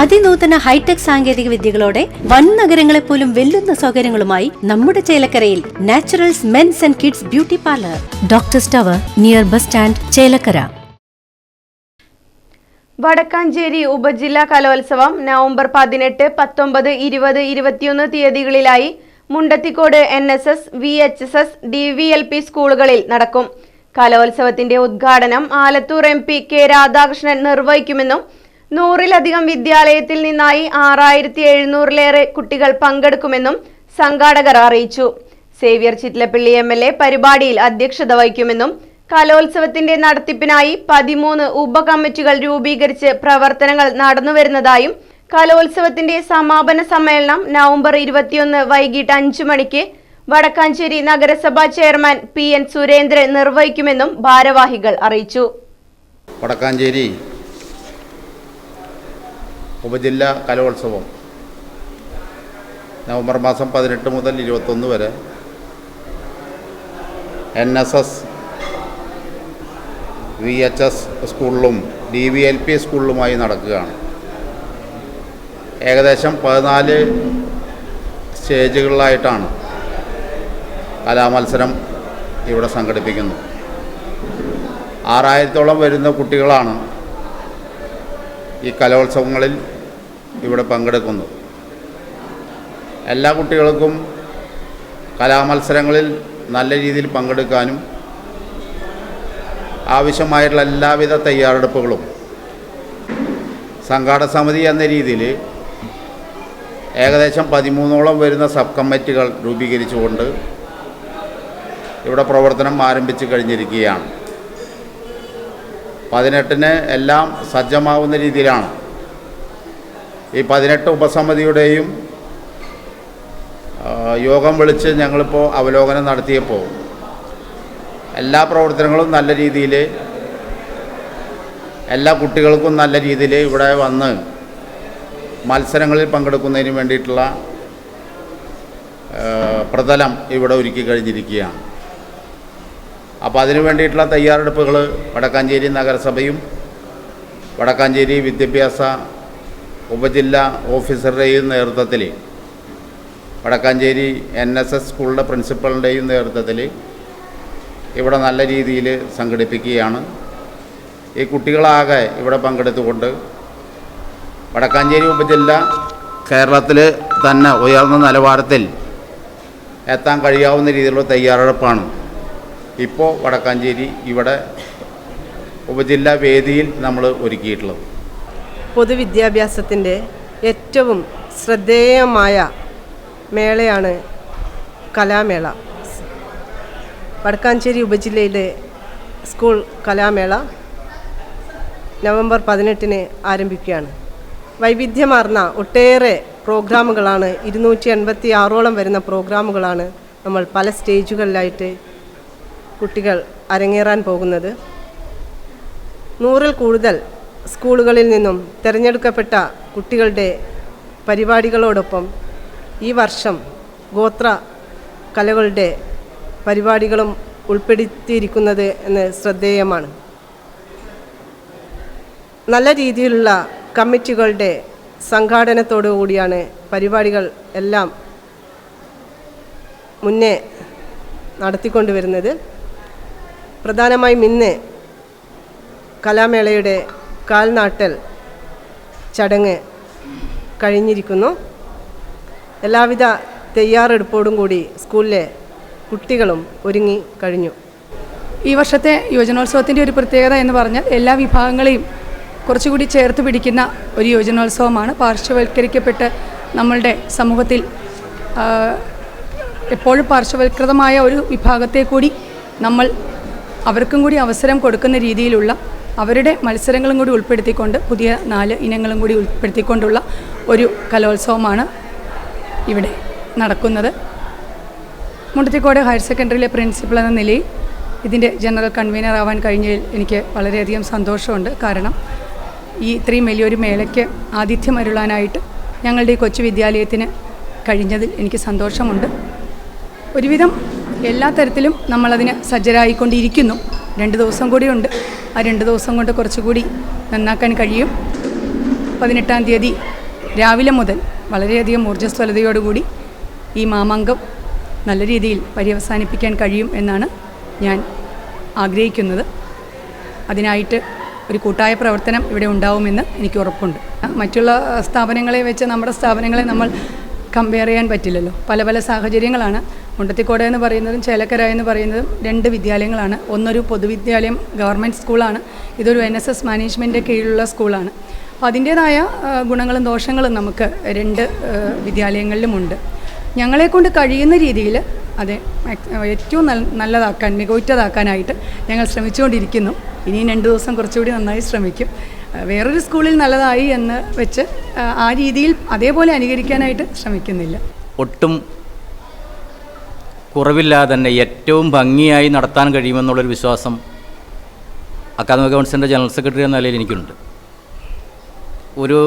അതിനൂതന hi tech സാങ്കേതിക വിദ്യകളോടെ വൻ നഗരങ്ങളെ പോലും വെല്ലുന്ന സൗകര്യങ്ങളുമായി നമ്മുടെ ചേലക്കരയിൽ Naturals men's and kids beauty parlour. Doctor സ്റ്റവർ near bus stand Chelakkara. Vadakkanchery ഉപജില്ലാ കലോത്സവം നവംബർ പതിനെട്ട് പത്തൊമ്പത് ഇരുപത് ഇരുപത്തിയൊന്ന് തീയതികളിലായി Mundathikode N S S V H S S D V L P സ്കൂളുകളിൽ നടക്കും. കലോത്സവത്തിന്റെ ഉദ്ഘാടനം Alathur M P K Radhakrishnan നിർവഹിക്കുമെന്നും നൂറിലധികം വിദ്യാലയത്തിൽ നിന്നായി ആറായിരത്തി എഴുന്നൂറിലേറെ കുട്ടികൾ പങ്കെടുക്കുമെന്നും സംഘാടകർ അറിയിച്ചു. Xavier Chittilappally M L A പരിപാടിയിൽ അധ്യക്ഷത വഹിക്കുമെന്നും കലോത്സവത്തിന്റെ നടത്തിപ്പിനായി പതിമൂന്ന് ഉപകമ്മിറ്റികൾ രൂപീകരിച്ച് പ്രവർത്തനങ്ങൾ നടന്നുവരുന്നതായും കലോത്സവത്തിന്റെ സമാപന സമ്മേളനം നവംബർ ഇരുപത്തിയൊന്ന് വൈകിട്ട് അഞ്ചു മണിക്ക് വടക്കാഞ്ചേരി നഗരസഭാ ചെയർമാൻ പി എൻ സുരേന്ദ്രൻ നിർവഹിക്കുമെന്നും ഭാരവാഹികൾ അറിയിച്ചു. വടക്കാഞ്ചേരി ഉപജില്ലാ കലോത്സവം. നവംബർ മാസം പതിനെട്ട് മുതൽ ഇരുപത്തൊന്ന് വരെ. N S S V H S സ്കൂളിലും ഡി വി എൽ പി സ്കൂളിലുമായി നടക്കുകയാണ്. ഏകദേശം പതിനാല് സ്റ്റേജുകളിലായിട്ടാണ് കലാമത്സരം ഇവിടെ സംഘടിപ്പിക്കുന്നത്. ആറായിരത്തോളം വരുന്ന കുട്ടികളാണ് ഈ കലോത്സവങ്ങളിൽ ഇവിടെ പങ്കെടുക്കുന്നത് എല്ലാ കുട്ടികൾക്കും കലാമത്സരങ്ങളിൽ നല്ല രീതിയിൽ പങ്കെടുക്കാനും ആവശ്യമായിട്ടുള്ള എല്ലാവിധ തയ്യാറെടുപ്പുകളും സംഘാടക സമിതി എന്ന രീതിയിൽ ഏകദേശം പതിമൂന്നോളം വരുന്ന സബ് കമ്മിറ്റികൾ രൂപീകരിച്ചുകൊണ്ട് ഇവിടെ പ്രവർത്തനം ആരംഭിച്ചു കഴിഞ്ഞിരിക്കുകയാണ്. പതിനെട്ടിന് എല്ലാം സജ്ജമാവുന്ന രീതിയിലാണ് ഈ പതിനെട്ട് ഉപസമിതിയുടെയും യോഗം വിളിച്ച് ഞങ്ങളിപ്പോൾ അവലോകനം നടത്തിയപ്പോൾ എല്ലാ പ്രവർത്തനങ്ങളും നല്ല രീതിയിൽ എല്ലാ കുട്ടികൾക്കും നല്ല രീതിയിൽ ഇവിടെ വന്ന് മത്സരങ്ങളിൽ പങ്കെടുക്കുന്നതിന് വേണ്ടിയിട്ടുള്ള പ്രതലം ഇവിടെ ഒരുക്കി കഴിഞ്ഞിരിക്കുകയാണ്. അപ്പോൾ അതിനു വേണ്ടിയിട്ടുള്ള തയ്യാറെടുപ്പുകൾ വടക്കാഞ്ചേരി നഗരസഭയും വടക്കാഞ്ചേരി വിദ്യാഭ്യാസ ഉപജില്ലാ ഓഫീസറുടെയും നേതൃത്വത്തിൽ വടക്കാഞ്ചേരി എൻ എസ് എസ് സ്കൂളിന്റെ പ്രിൻസിപ്പളിന്റെയും നേതൃത്വത്തിൽ ഇവിടെ നല്ല രീതിയിൽ സംഘടിപ്പിക്കുകയാണ്. ഈ കുട്ടികളാകെ ഇവിടെ പങ്കെടുത്തുകൊണ്ട് വടക്കാഞ്ചേരി ഉപജില്ല കേരളത്തിൽ തന്നെ ഉയർന്ന നിലവാരത്തിൽ എത്താൻ കഴിയാവുന്ന രീതിയിലുള്ള തയ്യാറെടുപ്പാണ് ഇപ്പോൾ വടക്കാഞ്ചേരി ഇവിടെ ഉപജില്ലാ വേദിയിൽ നമ്മൾ ഒരുക്കിയിട്ടുള്ളത്. പൊതുവിദ്യാഭ്യാസത്തിന്റെ ഏറ്റവും ശ്രദ്ധേയമായ മേളയാണ് കലാമേള. വടക്കാഞ്ചേരി ഉപജില്ലയിലെ സ്കൂൾ കലാമേള നവംബർ പതിനെട്ടിന് ആരംഭിക്കുകയാണ്. വൈവിധ്യമാർന്ന ഒട്ടേറെ പ്രോഗ്രാമുകളാണ് ഇരുന്നൂറ്റി എൺപത്തി ആറോളം വരുന്ന പ്രോഗ്രാമുകളാണ് നമ്മൾ പല സ്റ്റേജുകളിലായിട്ട് കുട്ടികൾ അരങ്ങേറാൻ പോകുന്നത്. നൂറിൽ കൂടുതൽ സ്കൂളുകളിൽ നിന്നും തിരഞ്ഞെടുക്കപ്പെട്ട കുട്ടികളുടെ പരിപാടികളോടൊപ്പം ഈ വർഷം ഗോത്ര കലകളുടെ പരിപാടികളും ഉൾപ്പെടുത്തിയിരിക്കുന്നത് എന്ന് ശ്രദ്ധേയമാണ്. നല്ല രീതിയിലുള്ള കമ്മിറ്റികളുടെ സംഘാടനത്തോടു കൂടിയാണ് പരിപാടികൾ എല്ലാം മുന്നേ നടത്തിക്കൊണ്ടുവരുന്നത്. പ്രധാനമായും ഇന്ന് കലാമേളയുടെ കാൽനാട്ടൽ ചടങ്ങ് കഴിഞ്ഞിരിക്കുന്നു. എല്ലാവിധ തയ്യാറെടുപ്പോടും കൂടി സ്കൂളിലെ കുട്ടികളും ഒരുങ്ങി കഴിഞ്ഞു. ഈ വർഷത്തെ യുവജനോത്സവത്തിന്റെ ഒരു പ്രത്യേകത എന്ന് പറഞ്ഞാൽ എല്ലാ വിഭാഗങ്ങളെയും കുറച്ചുകൂടി ചേർത്ത് പിടിക്കുന്ന ഒരു യുവജനോത്സവമാണ്. പാർശ്വവൽക്കരിക്കപ്പെട്ട് നമ്മളുടെ സമൂഹത്തിൽ എപ്പോഴും പാർശ്വവൽകൃതമായ ഒരു വിഭാഗത്തെ കൂടി നമ്മൾ അവർക്കും കൂടി അവസരം കൊടുക്കുന്ന രീതിയിലുള്ള അവരുടെ മത്സരങ്ങളും കൂടി ഉൾപ്പെടുത്തിക്കൊണ്ട് പുതിയ നാല് ഇനങ്ങളും കൂടി ഉൾപ്പെടുത്തിക്കൊണ്ടുള്ള ഒരു കലോത്സവമാണ് ഇവിടെ നടക്കുന്നത്. മുണ്ടത്തിക്കോട് ഹയർ സെക്കൻഡറിയിലെ പ്രിൻസിപ്പൽ എന്ന നിലയിൽ ഇതിന്റെ ജനറൽ കൺവീനർ ആവാൻ കഴിഞ്ഞതിൽ എനിക്ക് വളരെയധികം സന്തോഷമുണ്ട്. കാരണം ഈ ഇത്രയും വലിയൊരു മേളയ്ക്ക് ആതിഥ്യം അരുളാനായിട്ട് ഞങ്ങളുടെ ഈ കൊച്ചു വിദ്യാലയത്തിന് കഴിഞ്ഞതിൽ എനിക്ക് സന്തോഷമുണ്ട്. ഒരുവിധം എല്ലാ തരത്തിലും നമ്മളതിന് സജ്ജരായിക്കൊണ്ടിരിക്കുന്നു. രണ്ട് ദിവസം കൂടിയുണ്ട്. ആ രണ്ട് ദിവസം കൊണ്ട് കുറച്ചുകൂടി നന്നാക്കാൻ കഴിയും. പതിനെട്ടാം തീയതി രാവിലെ മുതൽ വളരെയധികം ഊർജസ്വലതയോടുകൂടി ഈ മാമാങ്കം നല്ല രീതിയിൽ പര്യവസാനിപ്പിക്കാൻ കഴിയും എന്നാണ് ഞാൻ ആഗ്രഹിക്കുന്നത്. അതിനായിട്ട് ഒരു കൂട്ടായ പ്രവർത്തനം ഇവിടെ ഉണ്ടാവുമെന്ന് എനിക്ക് ഉറപ്പുണ്ട്. മറ്റുള്ള സ്ഥാപനങ്ങളെ വെച്ച് നമ്മുടെ സ്ഥാപനങ്ങളെ നമ്മൾ കമ്പയർ ചെയ്യാൻ പറ്റില്ലല്ലോ. പല പല സാഹചര്യങ്ങളാണ് മുണ്ടത്തിക്കോട് എന്ന് പറയുന്നതും ചേലക്കര എന്ന് പറയുന്നതും രണ്ട് വിദ്യാലയങ്ങളാണ്. ഒന്നൊരു പൊതുവിദ്യാലയം ഗവൺമെന്റ് സ്കൂളാണ്. ഇതൊരു എൻ എസ് എസ് മാനേജ്മെന്റിന്റെ കീഴിലുള്ള സ്കൂളാണ്. അപ്പോൾ അതിന്റേതായ ഗുണങ്ങളും ദോഷങ്ങളും നമുക്ക് രണ്ട് വിദ്യാലയങ്ങളിലുമുണ്ട് ഞങ്ങളെക്കൊണ്ട് കഴിയുന്ന രീതിയിൽ അതെ ഏറ്റവും നല്ല നല്ലതാക്കാൻ മികവുറ്റതാക്കാനായിട്ട് ഞങ്ങൾ ശ്രമിച്ചുകൊണ്ടിരിക്കുന്നു. ഇനിയും രണ്ട് ദിവസം കുറച്ചുകൂടി നന്നായി ശ്രമിക്കും. വേറൊരു സ്കൂളിൽ നല്ലതായി എന്ന് വെച്ച് ആ രീതിയിൽ അതേപോലെ അനുകരിക്കാനായിട്ട് ശ്രമിക്കുന്നില്ല. ഒട്ടും കുറവില്ലാതെ തന്നെ ഏറ്റവും ഭംഗിയായി നടത്താൻ കഴിയുമെന്നുള്ളൊരു വിശ്വാസം അക്കാദമിക് കൗൺസിലിന്റെ ജനറൽ സെക്രട്ടറി എന്ന നിലയിൽ എനിക്കുണ്ട്. ഒരു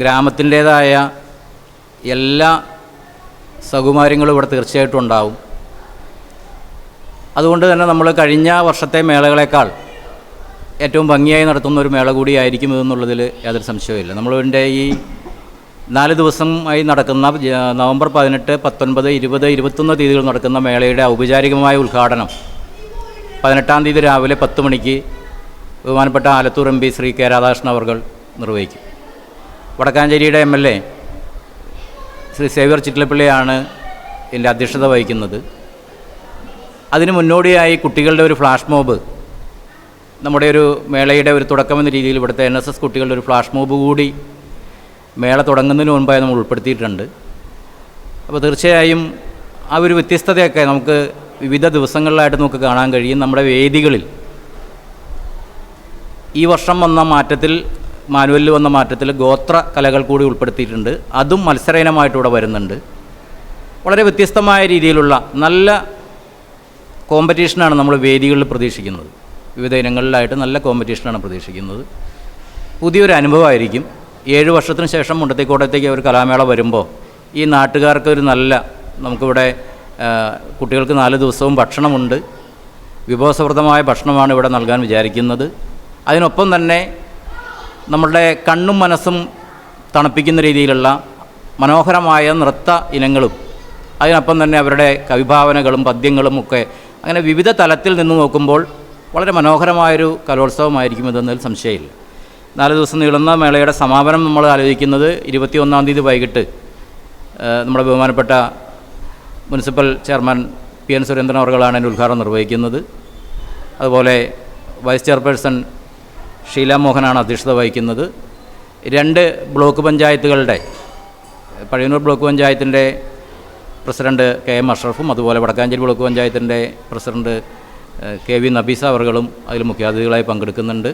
ഗ്രാമത്തിന്റേതായ എല്ലാ സൗകുമാര്യങ്ങളും ഇവിടെ തീർച്ചയായിട്ടും ഉണ്ടാവും. അതുകൊണ്ട് തന്നെ നമ്മൾ കഴിഞ്ഞ വർഷത്തെ മേളകളേക്കാൾ ഏറ്റവും ഭംഗിയായി നടത്തുന്ന ഒരു മേള കൂടിയായിരിക്കും ഇതെന്നുള്ളതിൽ യാതൊരു സംശയവുമില്ല. നമ്മളിന്റെ ഈ നാല് ദിവസമായി നടക്കുന്ന നവംബർ പതിനെട്ട് പത്തൊൻപത് ഇരുപത് ഇരുപത്തൊന്ന് തീയതികൾ നടക്കുന്ന മേളയുടെ ഔപചാരികമായ ഉദ്ഘാടനം പതിനെട്ടാം തീയതി രാവിലെ പത്ത് മണിക്ക് ബഹുമാനപ്പെട്ട Alathur M P Shri K Radhakrishnan അവർ നിർവഹിക്കും. വടക്കാഞ്ചേരിയുടെ M L A Shri Xavier ചിറ്റിലപ്പിള്ളിയാണ് എന്റെ അധ്യക്ഷത വഹിക്കുന്നത്. അതിന് മുന്നോടിയായി കുട്ടികളുടെ ഒരു ഫ്ലാഷ് മോബ് നമ്മുടെ ഒരു മേളയുടെ ഒരു തുടക്കമെന്ന രീതിയിൽ ഇവിടുത്തെ എൻ എസ് എസ് കുട്ടികളുടെ ഒരു ഫ്ലാഷ് മോബ് കൂടി മേള തുടങ്ങുന്നതിന് മുൻപായി നമ്മൾ ഉൾപ്പെടുത്തിയിട്ടുണ്ട്. അപ്പോൾ തീർച്ചയായും ആ ഒരു വ്യത്യസ്തതയൊക്കെ നമുക്ക് വിവിധ ദിവസങ്ങളിലായിട്ട് നമുക്ക് കാണാൻ കഴിയും. നമ്മുടെ വേദികളിൽ ഈ വർഷം വന്ന മാറ്റത്തിൽ മാനുവലിൽ വന്ന മാറ്റത്തിൽ ഗോത്ര കലകൾ കൂടി ഉൾപ്പെടുത്തിയിട്ടുണ്ട്. അതും മത്സര ഇനമായിട്ട് വരുന്നുണ്ട്. വളരെ വ്യത്യസ്തമായ രീതിയിലുള്ള നല്ല കോമ്പറ്റീഷനാണ് നമ്മൾ വേദികളിൽ പ്രതീക്ഷിക്കുന്നത്. വിവിധ ഇനങ്ങളിലായിട്ട് നല്ല കോമ്പറ്റീഷനാണ് പ്രതീക്ഷിക്കുന്നത്. പുതിയൊരു അനുഭവമായിരിക്കും. ഏഴ് വർഷത്തിന് ശേഷം മുണ്ടത്തിക്കോട്ടത്തേക്ക് ഒരു കലാമേള വരുമ്പോൾ ഈ നാട്ടുകാർക്ക് ഒരു നല്ല നമുക്കിവിടെ കുട്ടികൾക്ക് നാല് ദിവസവും ഭക്ഷണമുണ്ട്. വിഭവസമൃദ്ധമായ ഭക്ഷണമാണ് ഇവിടെ നൽകാൻ വിചാരിക്കുന്നത്. അതിനൊപ്പം തന്നെ നമ്മളുടെ കണ്ണും മനസ്സും തണുപ്പിക്കുന്ന രീതിയിലുള്ള മനോഹരമായ നൃത്ത ഇനങ്ങളും അതിനൊപ്പം തന്നെ അവരുടെ കവിഭാവനകളും പദ്യങ്ങളും ഒക്കെ അങ്ങനെ വിവിധ തലത്തിൽ നിന്ന് നോക്കുമ്പോൾ വളരെ മനോഹരമായൊരു കലോത്സവമായിരിക്കും ഇതെന്നതിൽ സംശയമില്ല. നാല് ദിവസം നീളുന്ന മേളയുടെ സമാപനം നമ്മൾ ആലോചിക്കുന്നത് ഇരുപത്തി ഒന്നാം തീയതി വൈകിട്ട് നമ്മുടെ ബഹുമാനപ്പെട്ട municipal chairman P N Surendran അവർകളാണ് അതിന്റെ ഉദ്ഘാടനം നിർവഹിക്കുന്നത്. അതുപോലെ വൈസ് ചെയർപേഴ്സൺ ഷീല മോഹനാണ് അധ്യക്ഷത വഹിക്കുന്നത്. രണ്ട് ബ്ലോക്ക് പഞ്ചായത്തുകളുടെ പഴയന്നൂർ ബ്ലോക്ക് പഞ്ചായത്തിന്റെ പ്രസിഡന്റ് കെ എം അഷ്റഫും അതുപോലെ വടക്കാഞ്ചേരി ബ്ലോക്ക് പഞ്ചായത്തിന്റെ പ്രസിഡന്റ് കെ വി നബീസ അവറുകളും അതിൽ മുഖ്യാതിഥികളായി പങ്കെടുക്കുന്നുണ്ട്.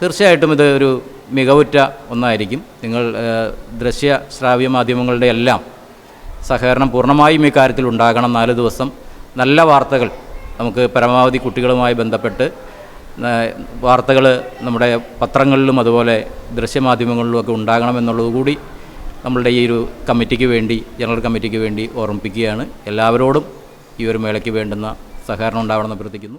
തീർച്ചയായിട്ടും ഇത് ഒരു മികവുറ്റ ഒന്നായിരിക്കും. നിങ്ങൾ ദൃശ്യ ശ്രാവ്യ മാധ്യമങ്ങളുടെ എല്ലാം സഹകരണം പൂർണമായും ഈ കാര്യത്തിൽ ഉണ്ടാകണം. നാല് ദിവസം നല്ല വാർത്തകൾ നമുക്ക് പരമാവധി കുട്ടികളുമായി ബന്ധപ്പെട്ട് വാർത്തകൾ നമ്മുടെ പത്രങ്ങളിലും അതുപോലെ ദൃശ്യമാധ്യമങ്ങളിലും ഒക്കെ ഉണ്ടാകണമെന്നുള്ളത് കൂടി നമ്മളുടെ ഈ ഒരു കമ്മിറ്റിക്ക് വേണ്ടി ജനറൽ കമ്മിറ്റിക്ക് വേണ്ടി ഓർമ്മിപ്പിക്കുകയാണ്. എല്ലാവരോടും ഈ ഒരു മേളയ്ക്ക് വേണ്ടുന്ന സഹകരണം ഉണ്ടാവണമെന്ന് അഭ്യർത്ഥിക്കുന്നു.